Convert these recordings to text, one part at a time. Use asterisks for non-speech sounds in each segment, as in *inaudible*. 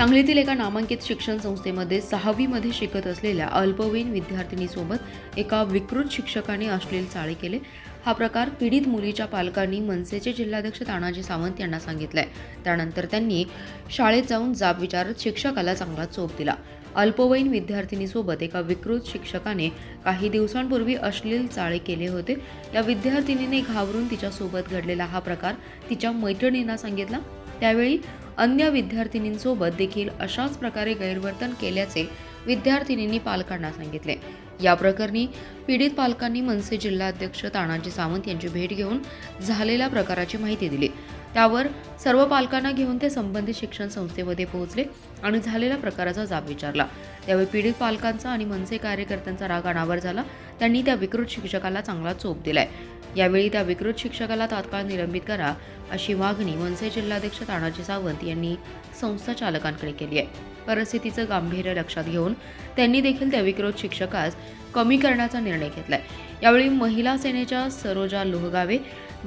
सांगलीतील एका नामांकित शिक्षण संस्थेमध्ये सहावीमध्ये शिकत असलेल्या अल्पवयीन विद्यार्थिनीसोबत एका विकृत शिक्षकाने अश्लील चाळे केले. हा प्रकार पीडित मुलीच्या पालकांनी मनसेचे जिल्हाध्यक्ष तानाजी सावंत यांना सांगितलंय. त्यानंतर त्यांनी शाळेत जाऊन जाब विचारत शिक्षकाला चांगला चोप दिला. अल्पवयीन विद्यार्थिनीसोबत एका विकृत शिक्षकाने काही दिवसांपूर्वी अश्लील चाळे केले होते. या विद्यार्थिनीने घाबरून तिच्यासोबत घडलेला हा प्रकार तिच्या मैत्रिणींना सांगितला. त्यावेळी अन्य विद्यार्थिनींसोबत देखील अशाच प्रकारे गैरवर्तन केल्याचे विद्यार्थिनींनी पालकांना सांगितले. या प्रकरणी पीडित पालकांनी मनसे जिल्हाध्यक्ष तानाजी सावंत यांची भेट घेऊन झालेल्या प्रकाराची माहिती दिली. त्यावर सर्व पालकांना घेऊन ते संबंधित शिक्षण संस्थेमध्ये पोहोचले आणि झालेल्या प्रकाराचा जाब विचारला. त्यावेळी पीडित पालकांचा आणि मनसे कार्यकर्त्यांचा राग अनावर झाला. त्यांनी त्या विकृत शिक्षकाला चांगला चोप दिलाय. यावेळी त्या विकृत शिक्षकाला तात्काळ निलंबित करा अशी मागणी मनसे जिल्हाध्यक्ष तानाजी सावंत यांनी संस्था चालकांकडे केली आहे. परिस्थितीचं गांभीर्य लक्षात घेऊन त्यांनी देखील त्या विकृत शिक्षकास कमी करण्याचा निर्णय घेतलाय. यावेळी महिला सेनेच्या सरोजा लोहगावे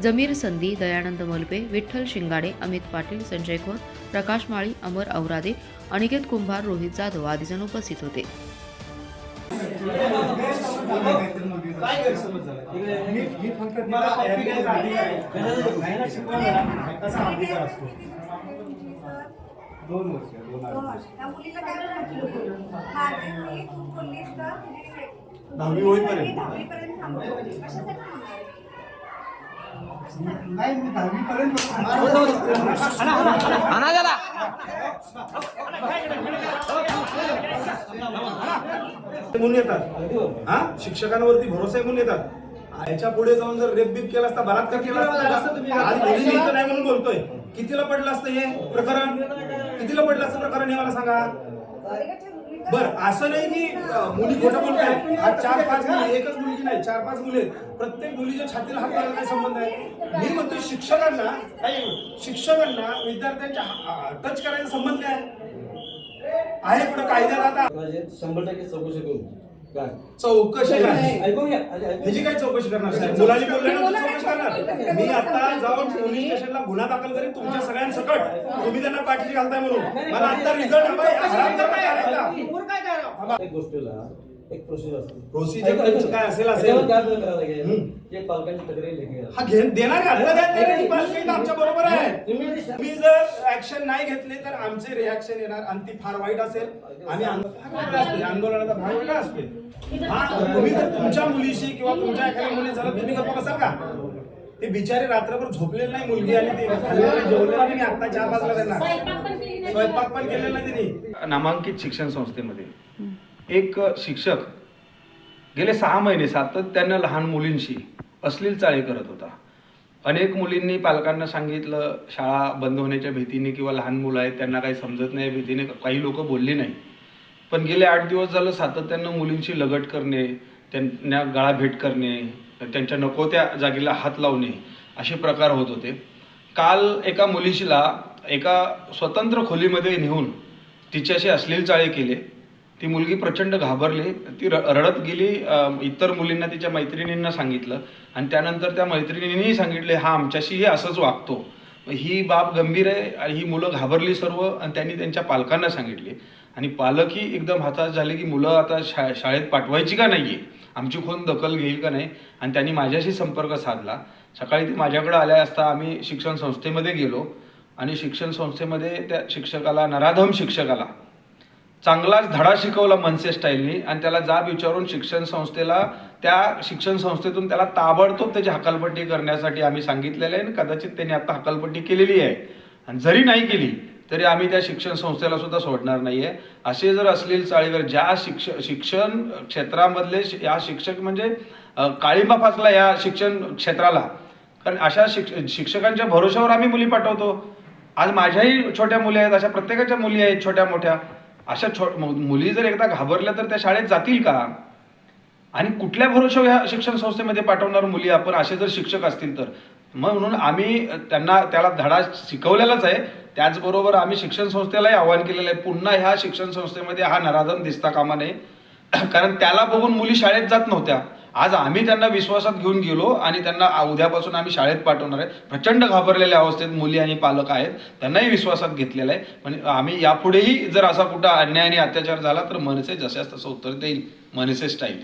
जमीर संधी दयानंद मलपे विठ्ठल शिंगाडे अमित पाटील संजय खोत प्रकाश माळी अमर औरादे अनिकेत कुंभार रोहित जाधव आदी जण उपस्थित होते. काय गैरसमज झाला मी मी फक्त मला तिला कॉपी ऍप्लिकेशन काय दिली आहे. नाही ना शिकवलं कसा अधिकार असतो दोन वर्ष दोन अडीच नाही मी दहावी पर्यंत म्हणून येतात. हा? शिक्षकांवरती भरोसा आहे म्हणून येतात. याच्यापुढे जाऊन जर रेप बीप केला असता बलात्कार केला असता आज मुलीने इथं नाही म्हणून बोलतोय. कितीला पडलं असतं हे प्रकरण? कितीला पडलं असतं प्रकरण हे मला सांगा. बर असं नाही की मुली खोटं बोलताय आज चार पाच मुली एकच मुलगी नाही चार पाच मुली आहेत. प्रत्येक मुलीच्या छातीला हात लावायला काय संबंध आहे? मी म्हणतो शिक्षकांना काही शिक्षकांना विद्यार्थ्यांच्या टच करायचा संबंध काय आहे कुठं कायद्याला आता. शंभर टक्के चौकशी करू चौकशी काय ऐकून घ्या काय चौकशी करणार साहेब. मुलांनी बोलल्यानंतर चौकशी करणार. मी आता जाऊन पोलीस स्टेशनला गुन्हा दाखल करेन तुमच्या सगळ्यांसकट तुम्ही त्यांना पाठीशी घालताय म्हणून. मला आता रिझल्ट. एक गोष्टीला एक प्रोसिजर असते. तुमचं काय असेल, असेल. त्याच्यावर काय बदल करायला लागेल. पालकांची तक्रारी. हा घेऊन देणार का? आता आमच्या बरोबर आहे. तुम्ही जर ऍक्शन नाही घेतले तर आमचे रिॲक्शन येणार. आणि ती फार वाईट असेल. आणि आंदोलन आंदोलनाचा भाग वेगळा असतो हा तुम्ही जर तुमच्या मुलीशी किंवा तुमच्या एखाद्या मुली झालं तुम्ही गप्पा बसाल का? ते बिचारे रात्रभर झोपलेले नाही मुलगी आणि ते. जेवलेलं नाही मी आता चार वाजला त्यांना. स्वयंपाक पण केलेला नाही त्यांनी नामांकित शिक्षण संस्थेमध्ये. एक शिक्षक गेले सहा महिने सातत्यानं लहान मुलींशी अश्लील चाळे करत होता. अनेक मुलींनी पालकांना सांगितलं शाळा बंद होण्याच्या भीतीने किंवा लहान मुलं आहेत त्यांना काही समजत नाही भीतीने काही लोक बोलली नाही पण गेले आठ दिवस झालं सातत्यानं मुलींशी लगट करणे त्यांना गळा भेट करणे त्यांच्या नको त्या जागेला हात लावणे असे प्रकार होत होते. काल एका मुलीशीला एका स्वतंत्र खोलीमध्ये नेऊन तिच्याशी अश्लील चाळे केले. ती मुलगी प्रचंड घाबरली. ती र रडत गेली. इतर मुलींना तिच्या मैत्रिणींना सांगितलं. आणि त्यानंतर त्या मैत्रिणींनीही सांगितले हा आमच्याशीही असंच वागतो. ही बाब गंभीर आहे आणि ही मुलं घाबरली सर्व आणि त्यांनी त्यांच्या पालकांना सांगितले. आणि पालकही एकदम हताश झाले की मुलं आता शा शाळेत पाठवायची का नाही आहे आमची कोण दखल घेईल का नाही? आणि त्यांनी माझ्याशी संपर्क साधला. सकाळी ती माझ्याकडे आल्या असता आम्ही शिक्षण संस्थेमध्ये गेलो. आणि शिक्षण संस्थेमध्ये त्या शिक्षकाला नराधम शिक्षकाला चांगलाच धडा शिकवला मनसे स्टाईलनी आणि त्याला जाब विचारून शिक्षण संस्थेला त्या शिक्षण संस्थेतून त्याला ताबडतोब त्याची हकालपट्टी करण्यासाठी आम्ही सांगितलेलं आहे आणि कदाचित त्यांनी आता हकालपट्टी केलेली आहे. आणि जरी नाही केली तरी आम्ही त्या शिक्षण संस्थेला सुद्धा सोडणार नाही आहे असे जर असलेले चाळीवर ज्या शिक्ष शिक्षण क्षेत्रामधले या शिक्षक म्हणजे काळिंबा फासला या शिक्षण क्षेत्राला कारण अशा शिक्ष शिक्षकांच्या भरोशावर आम्ही मुली पाठवतो. आज माझ्याही छोट्या मुली आहेत अशा प्रत्येकाच्या मुली आहेत छोट्या मोठ्या अशा छो मु- मुली जर एकदा घाबरल्या तर त्या शाळेत जातील का? आणि कुठल्या भरोशावर ह्या शिक्षण संस्थेमध्ये पाठवणार मुली आपण? असे जर शिक्षक असतील तर. मग म्हणून आम्ही त्यांना त्याला धडा शिकवलेलाच आहे. त्याचबरोबर आम्ही शिक्षण संस्थेलाही आवाहन केलेलं आहे. पुन्हा ह्या शिक्षण संस्थेमध्ये हा नराधम दिसता कामा नये. *clears throat* कारण त्याला बघून मुली शाळेत जात नव्हत्या. आज आम्ही त्यांना विश्वासात घेऊन गेलो आणि त्यांना उद्यापासून आम्ही शाळेत पाठवणार आहे. प्रचंड घाबरलेल्या अवस्थेत मुली आणि पालक आहेत. त्यांनाही विश्वासात घेतलेलं आहे. पण आम्ही यापुढेही जर असा कुठं अन्याय आणि अत्याचार झाला तर मनसे जशास तसं उत्तर देईल. मनसे स्टाईल